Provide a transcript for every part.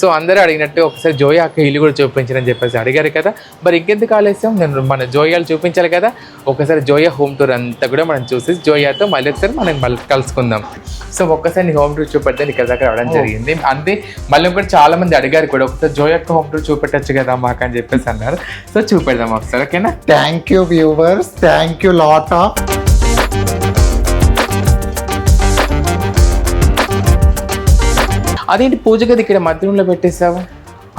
So అందరూ అడిగినట్టు ఒకసారి జోయా అక్క ఇల్లు కూడా చూపించని చెప్పేసి అడిగారు కదా. మరి ఇంకెందుకు ఆలస్యం? నేను మన జోయాలు చూపించాలి కదా. ఒకసారి జోయా హోమ్ టూర్ అంతా కూడా మనం చూసి జోయాతో మళ్ళీ ఒకసారి మనం మళ్ళీ కలుసుకుందాం. సో ఒక్కసారి నీ హోమ్ టూర్ చూపెడితే నీకు దగ్గర రావడం జరిగింది. అంతే మళ్ళీ కూడా చాలా మంది అడిగారు కూడా ఒకసారి జోయా యొక్క హోమ్ టూర్ చూపెట్టచ్చు కదా మాకు అని చెప్పేసి అన్నారు. సో చూపెడదాం ఒకసారి ఓకేనా? Thank you viewers thank you lot of అదేంటి పూజ గది ఇక్కడ మధ్యలో పెట్టేసావు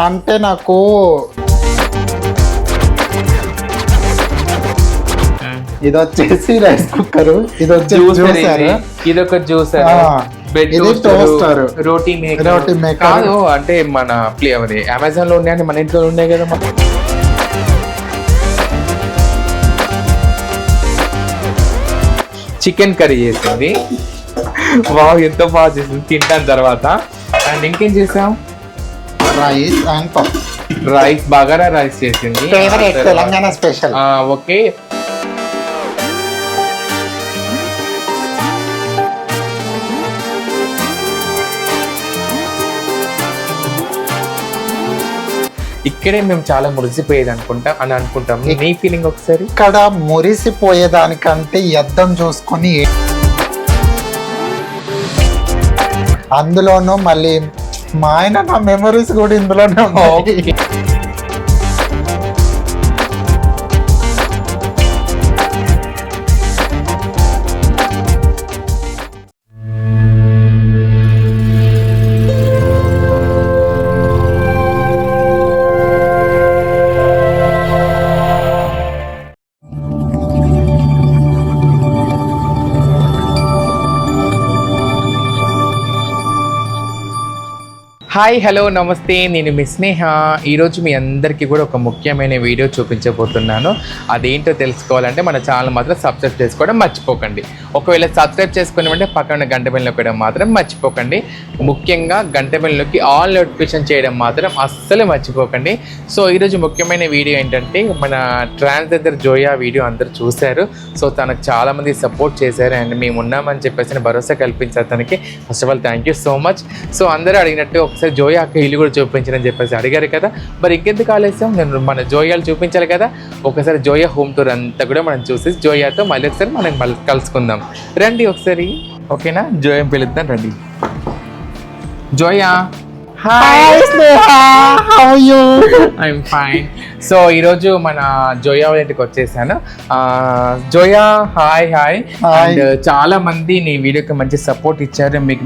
అంటే నాకు ఇది వచ్చేసి రైస్ కుక్కర్ ఇది వచ్చేసి ఇది ఒక జ్యూసర్ ఆ, bed. Roti maker roti maker. కాదు అంటే మన ప్లే అది అమెజాన్లో ఉన్నాయని మన ఇంట్లో ఉన్నాయి కదా మన చికెన్ కర్రీ చేసింది. వావ్ ఎంత బాగా చేసింది. తింటాను తర్వాత. అండ్ ఇంకేం చేసాం రైస్ అండ్ పప్పు రైస్ బగారా రైస్ చేసింది? ఫేవరెట్ తెలంగాణ స్పెషల్ ఆ, ఓకే. ఇక్కడే మేము చాలా మురిసిపోయేది అనుకుంటాం అని అనుకుంటాం. నీ ఫీలింగ్ ఒకసారి? ఇక్కడ మురిసిపోయేదానికంటే యద్దం చూసుకొని అందులోనూ మళ్ళీ మా ఆయన నా మెమరీస్ కూడా ఇందులోనే ఉన్నాయి హాయ్ హలో నమస్తే. నేను మీ స్నేహ. ఈరోజు మీ అందరికీ కూడా ఒక ముఖ్యమైన వీడియో చూపించబోతున్నాను. అదేంటో తెలుసుకోవాలంటే మన ఛానల్ మాత్రం సబ్స్క్రైబ్ చేసుకోవడం మర్చిపోకండి. ఒకవేళ సబ్స్క్రైబ్ చేసుకుని పక్కన గంట బెల్ నొక్కడం మాత్రం మర్చిపోకండి. ముఖ్యంగా గంట బెల్లోకి ఆల్ నోటిఫికేషన్ చేయడం మాత్రం అస్సలు మర్చిపోకండి. సో ఈరోజు ముఖ్యమైన వీడియో ఏంటంటే మన ట్రాన్స్జెండర్ జోయా వీడియో అందరూ చూశారు. సో తనకు చాలామంది సపోర్ట్ చేశారు అండ్ మేము ఉన్నామని చెప్పేసి భరోసా కల్పించారు తనకి first of all thank you so much. So అందరూ అడిగినట్టు ఒకసారి జోయా అక్క ఇల్లు కూడా చూపించని చెప్పేసి అడిగారు కదా. మరి ఇంకెందుకు ఆలస్యం? నేను మన జోయాలు చూపించాలి కదా. ఒకసారి జోయా హోమ్ టూర్ అంతా కూడా మనం చూసి జోయాతో మళ్ళీ ఒకసారి మనం మళ్ళీ కలుసుకుందాం. రండి ఒకసారి. ఓకేనా? జోయం పిలుద్దాం రండి. Zoya. Hi Sneha how you I'm fine so ఈరోజు మన జోయా వాళ్ళ ఇంటికి వచ్చేసాను. Zoya hi hi Hi. And చాలా మంది నీ వీడియోకి మంచి సపోర్ట్ ఇచ్చారు. మీకు.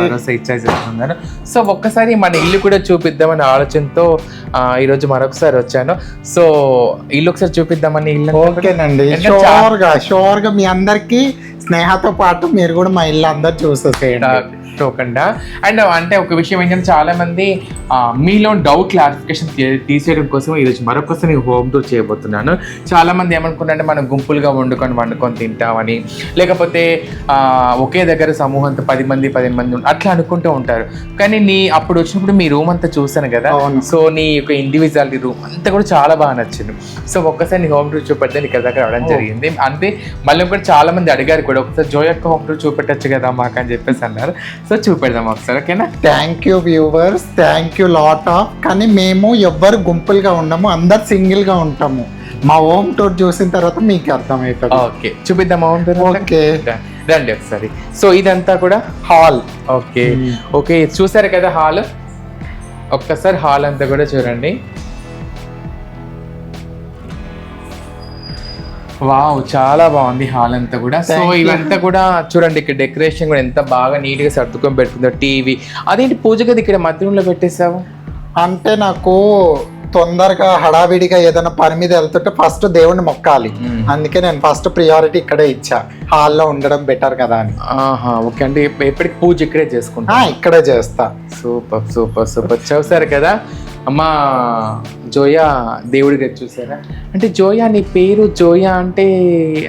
భరోసా ఇచ్చారు చెప్తున్నారు సో ఒక్కసారి మన ఇల్లు కూడా చూపిద్దామని ఆలోచనతో ఈరోజు మరొకసారి వచ్చాను. సో ఇల్లు ఒకసారి చూపిద్దామని ఇల్లు. ఓకేనండి. ఎందుకంటే చా- షూర్గా షూర్గా మీ అందరికి స్నేహతో పాటు మీరు కూడా మా ఇల్లు అందరు చూసేసేయండి. చూడకుండా అండ్ అంటే ఒక విషయం ఏంటంటే చాలా మంది మీలో డౌట్ క్లారిఫికేషన్ తీసేయడం కోసం ఈరోజు మరొకసారి హోమ్ టూర్ చేయబోతున్నాను. చాలా మంది ఏమనుకున్నారంటే మనం గుంపులుగా వండుకొని వండుకొని తింటామని. లేకపోతే ఒకే దగ్గర సమూహంతో పది మంది పది మంది అట్లా అనుకుంటూ ఉంటారు. కానీ నీ అప్పుడు వచ్చినప్పుడు మీ రూమ్ అంతా చూసాను కదా. సో నీ యొక్క ఇండివిజువాలిటీ రూమ్ అంతా కూడా చాలా బాగా నచ్చింది. సో ఒక్కసారి నీ హోమ్ టూర్ చూపెడితే నీకు దగ్గర రావడం జరిగింది. అంతే మళ్ళీ కూడా చాలా మంది అడిగారు కూడా ఒకసారి జో యొక్క హోమ్ టూర్ చూపెట్టచ్చు కదా మాకు అని చెప్పేసి అన్నారు. సో చూపెడదాం ఒకసారి ఓకేనా? Thank you viewers thank you lot of కానీ మేము ఎవ్వరు గుంపులుగా ఉండము అందరు సింగిల్గా ఉంటాము. మా హోమ్ టూర్ చూసిన తర్వాత మీకు అర్థమవుతుంది. ఓకే చూపిద్దాం హోమ్ టూర్ ఓకే. రండి ఒకసారి. సో ఇదంతా కూడా హాల్ ఓకే ఓకే చూసారు కదా హాల్ ఒక్కసారి హాల్ అంతా కూడా చూడండి. వావ్ చాలా బాగుంది హాల్ అంతా కూడా. సో. ఇవంతా కూడా చూడండి ఇక్కడ డెకరేషన్ కూడా ఎంత బాగా నీట్గా సర్దుకొని పెట్టుకుందో టీవీ అదేంటి పూజ గది ఇక్కడ మధ్యలో పెట్టేసావు అంటే నాకు తొందరగా హడావిడిగా ఏదైనా పని మీద వెళ్తుంటే ఫస్ట్ దేవుణ్ణి మొక్కాలి. మ్మ్. అందుకే నేను ఫస్ట్ ప్రియారిటీ ఇక్కడే ఇచ్చా. హాల్లో ఉండడం బెటర్ కదా అని. ఆహా ఓకే. అంటే ఎప్ప- ఎప్పటికి పూజ ఇక్కడే చేసుకుంటా? ఇక్కడే చేస్తా. Super super super. చూసారు కదా? అమ్మా జోయా దేవుడిగా చూసారా? అంటే జోయా నీ పేరు జోయా అంటే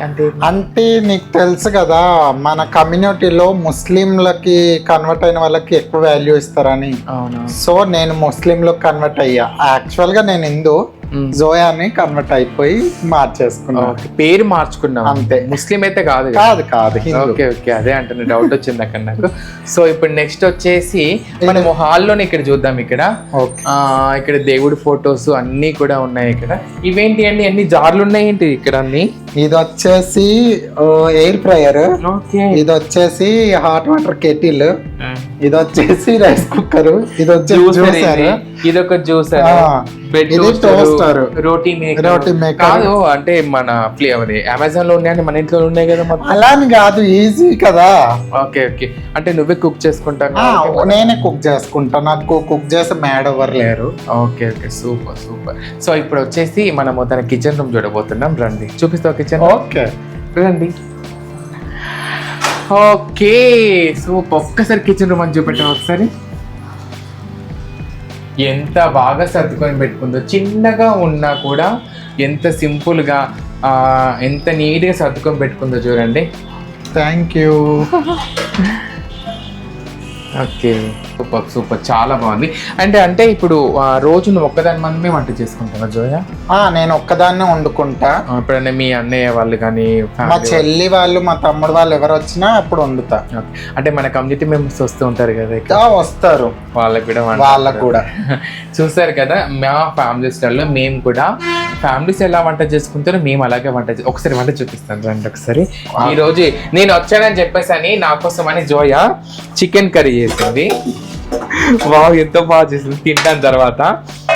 అంటే అంటే నీకు తెలుసు కదా మన కమ్యూనిటీలో ముస్లింలకి కన్వర్ట్ అయిన వాళ్ళకి ఎక్కువ వాల్యూ ఇస్తారని. అవునా? సో నేను ముస్లింలో కన్వర్ట్ అయ్యా. యాక్చువల్గా నేను హిందూ. మ్మ్. జోయాని కన్వర్ట్ అయిపోయి మార్చేసుకున్నాం. పేరు మార్చుకున్నాం. అంతే. ముస్లిం అయితే కాదు? కదా? కాదు. ఓకే ఓకే అదే అంటే డౌట్ వచ్చింది అక్కడ నాకు. సో ఇప్పుడు నెక్స్ట్ వచ్చేసి మనము హాల్లోనే ఇక్కడ చూద్దాం ఇక్కడ. ఇక్కడ దేవుడి ఫొటోస్ అన్నీ కూడా ఉన్నాయి ఇక్కడ. ఇవేంటి అండి? అన్ని జార్లు ఉన్నాయి ఏంటి ఇక్కడ అన్ని? ఇది వచ్చేసి ఎయిర్ ఫ్రయర్ ఇది వచ్చేసి హాట్ వాటర్ కెటిల్ ఇది వచ్చేసి రైస్ కుక్కర్ ఇది వచ్చేసి ఇది. ఒక జ్యూసర్ ఇది toaster. Roti maker roti maker. కాదు అంటే మన అది అమెజాన్లో ఉన్నాయని మన ఇంట్లో ఉన్నాయి కదా మొత్తం? అలా అని కాదు ఈజీ కదా. Okay okay. అంటే నువ్వే కుక్ చేసుకుంటాను నేనే కుక్ చేసుకుంటా. నాకు కుక్ చేసే మేడ్ ఎవరు లేరు. Okay okay. Super super. So ఇప్పుడు వచ్చేసి మనము తన కిచెన్ రూమ్ చూడబోతున్నాం. రండి. చూపిస్తావు కిచెన్ ఓకే. రండి. Okay super. ఒక్కసారి కిచెన్ రూమ్ అని చూపెట్టాం ఒకసారి? ఎంత బాగా సర్దుకొని పెట్టుకుందో చిన్నగా ఉన్నా కూడా ఎంత సింపుల్గా ఎంత నీట్గా సర్దుకొని పెట్టుకుందో చూడండి. Thank you okay super super చాలా బాగుంది. అంటే అంటే ఇప్పుడు రోజు నువ్వు ఒక్కదాని మనమే వంట చేసుకుంటావా జోయా? నేను ఒక్కదాన్నే వండుకుంటా. ఎప్పుడైనా మీ అన్నయ్య వాళ్ళు కానీ మా చెల్లి వాళ్ళు మా తమ్ముడు వాళ్ళు ఎవరు వచ్చినా అప్పుడు వండుతా. అంటే మన కమ్యూనిటీ మెంబర్స్ వస్తూ ఉంటారు కదా వస్తారు. వాళ్ళకి కూడా వాళ్ళకు కూడా. చూసారు కదా మా ఫ్యామిలీ స్టైల్లో మేము కూడా ఫ్యామిలీస్ ఎలా వంట చేసుకుంటారో మేము అలాగే వంట ఒకసారి వంట చూపిస్తాను రండి ఒకసారి. ఈ రోజు నేను వచ్చానని చెప్పేసి అని నా కోసం అని జోయా చికెన్ కర్రీ చేసింది. వావ్ ఎంతో బాగా చేసింది. తింటాను తర్వాత.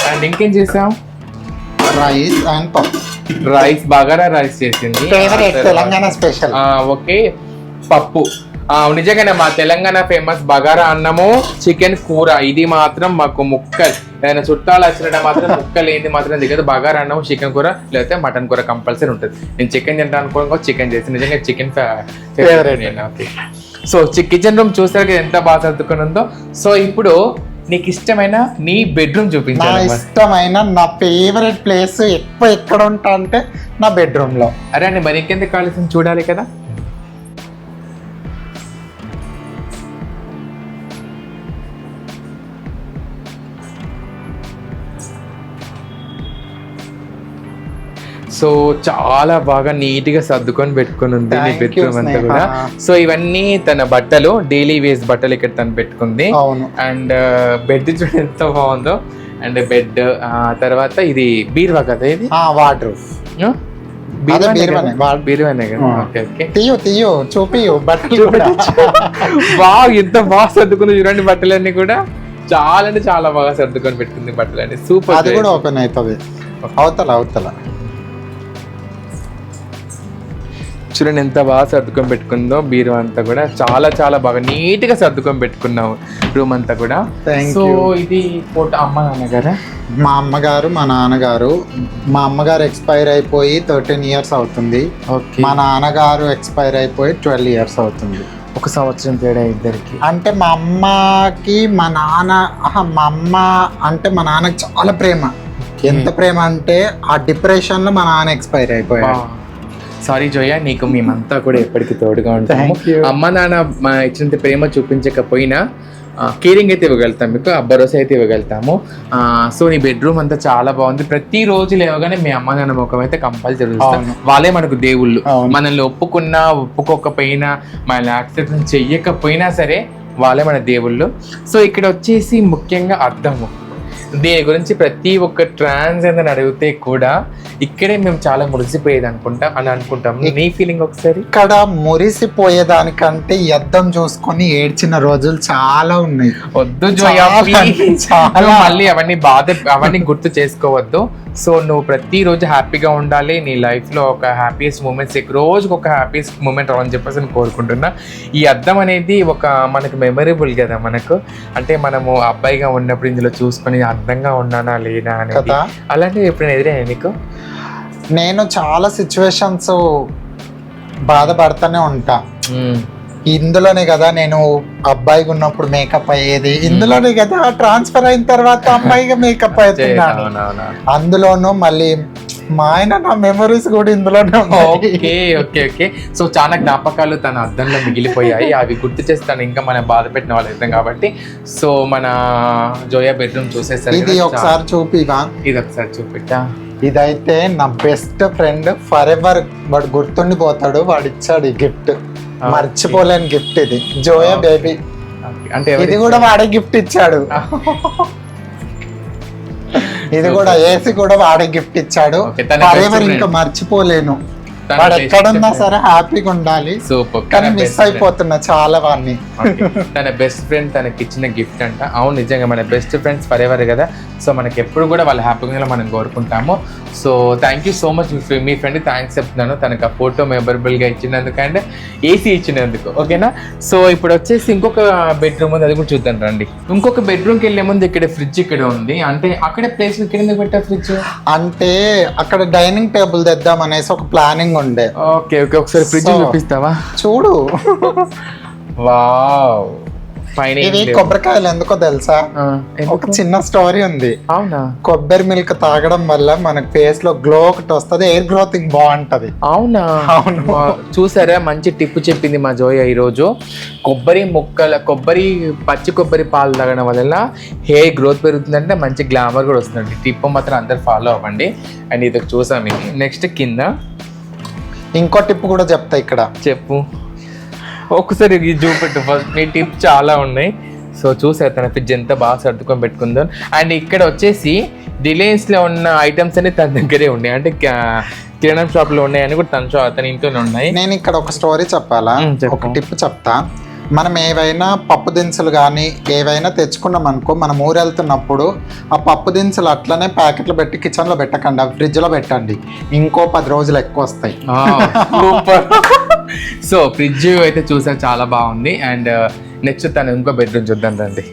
అండ్ ఇంకేం చేసాం రైస్ అండ్ పప్పు. రైస్ బగారా రైస్ చేసింది. ఫేవరెట్ తెలంగాణ స్పెషల్ ఆ, ఓకే. పప్పు. ఆ, నిజంగానే మా తెలంగాణ ఫేమస్ బగారా అన్నము చికెన్ కూర. ఇది మాత్రం మాకు ముక్కలు. ఏదైనా చుట్టాలు వచ్చినట్టు మాత్రం ముక్కలు ఏంది మాత్రం దిగదు బగారా అన్నం చికెన్ కూర లేకపోతే మటన్ కూర కంపల్సరీ ఉంటుంది. నేను చికెన్ తింటాను అనుకో చికెన్ చేసి. నిజంగా chicken favourite okay. So kitchen room చూసారు కదా ఎంత బాగా సర్దుకుని ఉందో. సో ఇప్పుడు నీకు ఇష్టమైన నీ బెడ్రూమ్ నా చూపించాలి ఇష్టమైన నా ఫేవరెట్ ప్లేస్ ఎక్కువ ఎక్కడ ఉంటా అంటే నా బెడ్రూమ్లో. అరే అండి మరి ఇంకెందుకు కావాల్సింది? చూడాలి కదా. సో చాలా బాగా నీట్గా సర్దుకొని పెట్టుకొని ఉంది నీ బెడ్రూమ్ అంతా. కూడా. సో ఇవన్నీ తన బట్టలు డైలీ వేస్ బట్టలు ఇక్కడ తను పెట్టుకుంది. అండ్ బెడ్ చూడండి ఎంత బాగుందో. అండ్ బెడ్ తర్వాత ఇది బీరువా కదా ఇది? వాటర్ ఎంత బాగా సర్దుకుంది చూడండి బట్టలన్నీ కూడా. చాలా అంటే చాలా బాగా సర్దుకొని పెట్టుకుంది బట్టలన్నీ. సూపర్ అది కూడా ఓపెన్ అవుతుంది. అవతల అవతల. చూడండి ఎంత బాగా సర్దుకొని పెట్టుకుందో బీరు అంతా కూడా చాలా చాలా బాగా నీట్గా సర్దుకొని పెట్టుకున్నావు రూమ్ అంతా కూడా. సో. ఇది ఫోటో అమ్మ నాన్నగారా? మా అమ్మగారు మా నాన్నగారు. మా అమ్మగారు ఎక్స్పైర్ అయిపోయి థర్టీన్ ఇయర్స్ అవుతుంది. మా నాన్నగారు ఎక్స్పైర్ అయిపోయి ట్వెల్వ్ ఇయర్స్ అవుతుంది. ఒక సంవత్సరం తేడా ఇద్దరికి. అంటే మా అమ్మకి మా నాన్న మా అమ్మ అంటే మా నాన్నకి చాలా ప్రేమ. ఎంత ప్రేమ అంటే ఆ డిప్రెషన్లో మా నాన్న ఎక్స్పైర్ అయిపోయాడు. సారీ జోయ నీకు మేమంతా కూడా ఎప్పటికీ తోడుగా ఉంటాము. అమ్మ నాన్న మా ఇచ్చినంత ప్రేమ చూపించకపోయినా కేరింగ్ అయితే ఇవ్వగలుగుతాం మీకు ఆ భరోసా అయితే ఇవ్వగలుగుతాము. సో నీ బెడ్రూమ్ అంతా చాలా బాగుంది. ప్రతి రోజు లేవగానే మీ అమ్మ నాన్న ముఖం అయితే కంపల్సరీ. వాళ్ళే మనకు దేవుళ్ళు. మనల్ని ఒప్పుకున్నా ఒప్పుకోకపోయినా మనల్ని యాక్సెప్ట్ చెయ్యకపోయినా సరే వాళ్ళే మన దేవుళ్ళు. సో ఇక్కడ వచ్చేసి ముఖ్యంగా అర్థము. దీని గురించి ప్రతి ఒక్క ట్రాన్స్ అని అడిగితే కూడా ఇక్కడే మేము చాలా మురిసిపోయేది అనుకుంటాం అని అనుకుంటాం. నీ ఫీలింగ్ ఒకసారి? ఇక్కడ మురిసిపోయేదానికంటే యుద్ధం చూసుకొని ఏడ్చిన రోజులు చాలా ఉన్నాయి. వద్దు చాలా, మళ్ళీ అవన్నీ బాధ అవన్నీ గుర్తు చేసుకోవద్దు. సో నువ్వు ప్రతిరోజు హ్యాపీగా ఉండాలి. నీ లైఫ్లో ఒక హ్యాపీయెస్ట్ మూమెంట్స్ రోజుకి ఒక హ్యాపీయెస్ట్ మూమెంట్ రావాలని చెప్పేసి నేను కోరుకుంటున్నా. ఈ అద్దం అనేది ఒక మనకు మెమరబుల్ కదా మనకు. అంటే మనము అబ్బాయిగా ఉన్నప్పుడు ఇందులో చూసుకొని అందంగా ఉన్నానా లేనా అనేది కదా. అలాంటివి ఎప్పుడైనా ఎదురైనా నీకు నేను చాలా సిచ్యువేషన్స్ బాధపడుతూనే ఉంటా. ఇందులోనే కదా నేను అబ్బాయిగా ఉన్నప్పుడు మేకప్ అయ్యేది. ఇందులోనే కదా ట్రాన్స్ఫర్ అయిన తర్వాత అమ్మాయిగా మేకప్ అవుతున్నాను అవునవునా. అందులోనూ మళ్ళీ మా ఆయన నా మెమరీస్ కూడా ఇందులోనే ఓకే ఓకే ఓకే. సో చాలా జ్ఞాపకాలు తన అద్దంలో మిగిలిపోయాయి. అవి గుర్తు చేసి తను ఇంకా మనం బాధ పెట్టిన వాళ్ళు అవుతాం కాబట్టి. సో మన జోయా బెడ్రూమ్ చూసేసరికి ఇది ఒకసారి చూపివా ఇది ఒకసారి చూపెట్టా. ఇదైతే నా బెస్ట్ ఫ్రెండ్ ఫర్ ఎవర్ వాడు గుర్తుండిపోతాడు వాడు ఇచ్చాడు ఈ గిఫ్ట్ మర్చిపోలేని గిఫ్ట్ ఇది. జోయా బేబీ. అంటే ఇది కూడా వాడే గిఫ్ట్ ఇచ్చాడు. ఇది కూడా ఏసీ కూడా వాడే గిఫ్ట్ ఇచ్చాడు. ఇంకా మర్చిపోలేను. వాడు ఎక్కడున్నా. సరే హ్యాపీగా ఉండాలి. సూపర్ కానీ మిస్ అయిపోతున్నా చాలా వాడిని. తన బెస్ట్ ఫ్రెండ్ తనకి ఇచ్చిన గిఫ్ట్ అంట. అవును నిజంగా మన బెస్ట్ ఫ్రెండ్స్ ఫర్ ఎవర్ కదా. సో మనకి ఎప్పుడు కూడా వాళ్ళ హ్యాపీగా మనం కోరుకుంటాము. So thank you so much me friend thanks చెప్తున్నాను. తనకు ఆ ఫోటో మెమరబుల్గా ఇచ్చినందుకు అండ్ ఏసీ ఇచ్చినందుకు. ఓకేనా సో ఇప్పుడు వచ్చేసి ఇంకొక బెడ్రూమ్ ఉంది. అది కూడా చూద్దాం రండి. ఇంకొక బెడ్రూమ్కి వెళ్ళే ముందు ఇక్కడ ఫ్రిడ్జ్ ఇక్కడ ఉంది. అంటే అక్కడ ప్లేస్ ఇక్కడ ఎందుకు పెట్టా ఫ్రిడ్జ్ అంటే అక్కడ డైనింగ్ టేబుల్ తెద్దాం అనేసి ఒక ప్లానింగ్ ఉండే ఓకే ఓకే ఒకసారి ఫ్రిడ్జ్ చూపిస్తావా చూడు వావ్ పైన ఇవి. కొబ్బరికాయలు ఎందుకో తెలుసా? ఒక చిన్న స్టోరీ ఉంది అవునా కొబ్బరి మిల్క్ తాగడం వల్ల మనకి ఫేస్లో గ్లో ఒకటి వస్తుంది ఎయిర్ గ్రోతింగ్ బాగుంటది అవునా అవును. చూసారా మంచి టిప్ చెప్పింది మా జోయ ఈరోజు కొబ్బరి ముక్కల కొబ్బరి పచ్చి కొబ్బరి పాలు తాగడం వల్ల హెయిర్ గ్రోత్ పెరుగుతుందంటే మంచి గ్లామర్ కూడా వస్తుందండి టిప్ మాత్రం అందరు ఫాలో అవ్వండి అండ్ ఇది చూసాం ఇది నెక్స్ట్ కింద ఇంకో టిప్ కూడా చెప్తా ఇక్కడ. చెప్పు. ఒక్కసారి ఇది చూపెట్టు ఫస్ట్ నీ టిప్ చాలా ఉన్నాయి. సో చూసారు తన ఫ్రిడ్జ్ ఎంత బాగా సర్దుకొని పెట్టుకుందో. అండ్ ఇక్కడ వచ్చేసి రిలయన్స్లో ఉన్న ఐటమ్స్ అన్ని తన దగ్గరే ఉన్నాయి. అంటే కిరాణం షాప్లో ఉన్నాయని కూడా తన షాప్ తన ఇంట్లోనే ఉన్నాయి. నేను ఇక్కడ ఒక స్టోరీ చెప్పాలా. ఒక టిప్ చెప్తా. మనం ఏవైనా పప్పు దినుసులు కానీ ఏవైనా తెచ్చుకున్నాం అనుకో మనం ఊరు వెళ్తున్నప్పుడు ఆ పప్పు దినుసులు అట్లనే ప్యాకెట్లు పెట్టి కిచెన్లో పెట్టకండి అవి ఫ్రిడ్జ్లో పెట్టండి. ఇంకో పది రోజులు ఎక్కువ వస్తాయి. సూపర్. సో ఫ్రిడ్జ్ అయితే చూసా చాలా బాగుంది. అండ్ నెక్స్ట్ తను ఇంకో బెడ్రూమ్ చూద్దాం రండి.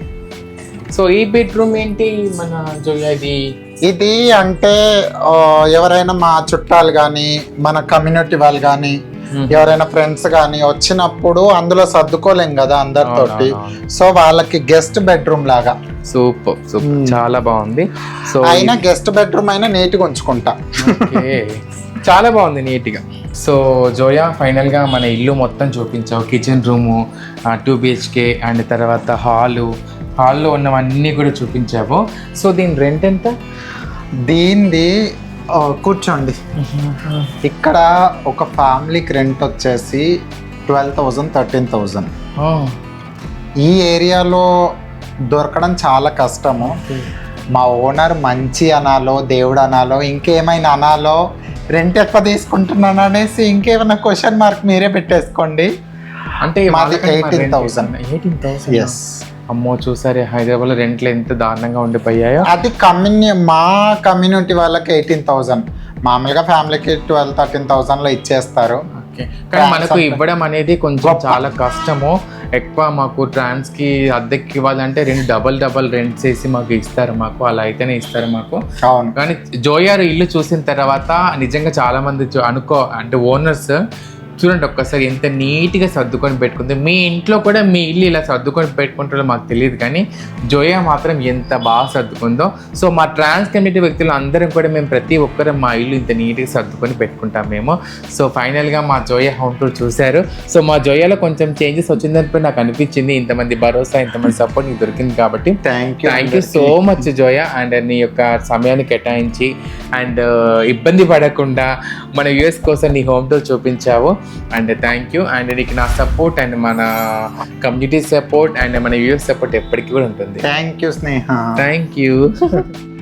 సో ఈ బెడ్రూమ్ ఏంటి మన ఇది? ఇది అంటే ఆ, ఎవరైనా మా చుట్టాలు కానీ మన కమ్యూనిటీ వాళ్ళు కానీ. ఎవరైనా ఫ్రెండ్స్ కానీ వచ్చినప్పుడు అందులో సర్దుకోలేం కదా అందరితోటి. సో వాళ్ళకి గెస్ట్ బెడ్రూమ్ లాగా. Super super Hmm. చాలా బాగుంది. సో అయినా గెస్ట్ బెడ్రూమ్ అయినా నీట్గా ఉంచుకుంటా. చాలా బాగుంది నీట్గా సో జోయా ఫైనల్గా మన ఇల్లు మొత్తం చూపించావు. Kitchen room two BHK and తర్వాత హాలు హాల్లో ఉన్నవన్నీ కూడా చూపించావు. సో దీని రెంట్ ఎంత? దీనిది కూర్చోండి. ఇక్కడ ఒక ఫ్యామిలీకి రెంట్ వచ్చేసి ట్వెల్వ్ థౌజండ్ థర్టీన్ థౌజండ్ ఈ ఏరియాలో దొరకడం చాలా కష్టము. మా ఓనర్ మంచి అనాలో దేవుడు అనాలో ఇంకేమైనా అనాలో రెంట్ ఎక్కువ తీసుకుంటున్నాను అనేసి ఇంకేమైనా క్వశ్చన్ మార్క్ మీరే పెట్టేసుకోండి. అంటే మాది 18,000. ఎయిటీన్ థౌసండ్ ఎస్ అమ్మో చూసారే హైదరాబాద్లో రెంట్లు ఎంత దారుణంగా ఉండిపోయాయో. అది కమ్యూని మా కమ్యూనిటీ వాళ్ళకి ఎయిటీన్ థౌజండ్ మామూలుగా ఫ్యామిలీకి ట్వెల్వ్ థర్టీన్ థౌజండ్లో ఇచ్చేస్తారు. ఓకే. కానీ మనకు ఇవ్వడం అనేది కొంచెం చాలా కష్టము. ఎక్కువ మాకు ట్రాన్స్కి అద్దెకి ఇవ్వాలంటే రెండు డబల్ డబల్ రెంట్స్ వేసి మాకు ఇస్తారు మాకు. అలా అయితేనే ఇస్తారు మాకు. అవును. కానీ జోయారు ఇల్లు చూసిన తర్వాత నిజంగా చాలా మంది చూ- అనుకో అంటే ఓనర్స్ చూడండి ఒక్కసారి ఎంత నీట్గా సర్దుకొని పెట్టుకుంది. మీ ఇంట్లో కూడా మీ ఇల్లు ఇలా సర్దుకొని పెట్టుకుంటారో మాకు తెలియదు కానీ జోయా మాత్రం ఎంత బాగా సర్దుకుందో. సో మా ట్రాన్స్ కమ్యూనిటీ వ్యక్తులు అందరం కూడా మేము ప్రతి ఒక్కరం మా ఇల్లు ఇంత నీట్గా సర్దుకొని పెట్టుకుంటాం మేము. సో ఫైనల్గా మా జోయా హోమ్ టూర్ చూశారు. సో మా జోయాలో కొంచెం చేంజెస్ వచ్చిందని నాకు అనిపించింది. ఇంతమంది భరోసా ఇంతమంది సపోర్ట్ నీకు దొరికింది కాబట్టి. Thank you thank you so much Zoya. And నీ యొక్క సమయాన్ని కేటాయించి అండ్ ఇబ్బంది పడకుండా మన యూఎస్ కోసం నీ హోమ్ టూర్ చూపించావు. అండ్ థ్యాంక్ యూ అండ్ నీకు నా సపోర్ట్ అండ్ మన కమ్యూనిటీ సపోర్ట్ అండ్ మన యూఎస్ సపోర్ట్ ఎప్పటికీ కూడా ఉంటుంది. Thank you Sneha. Thank you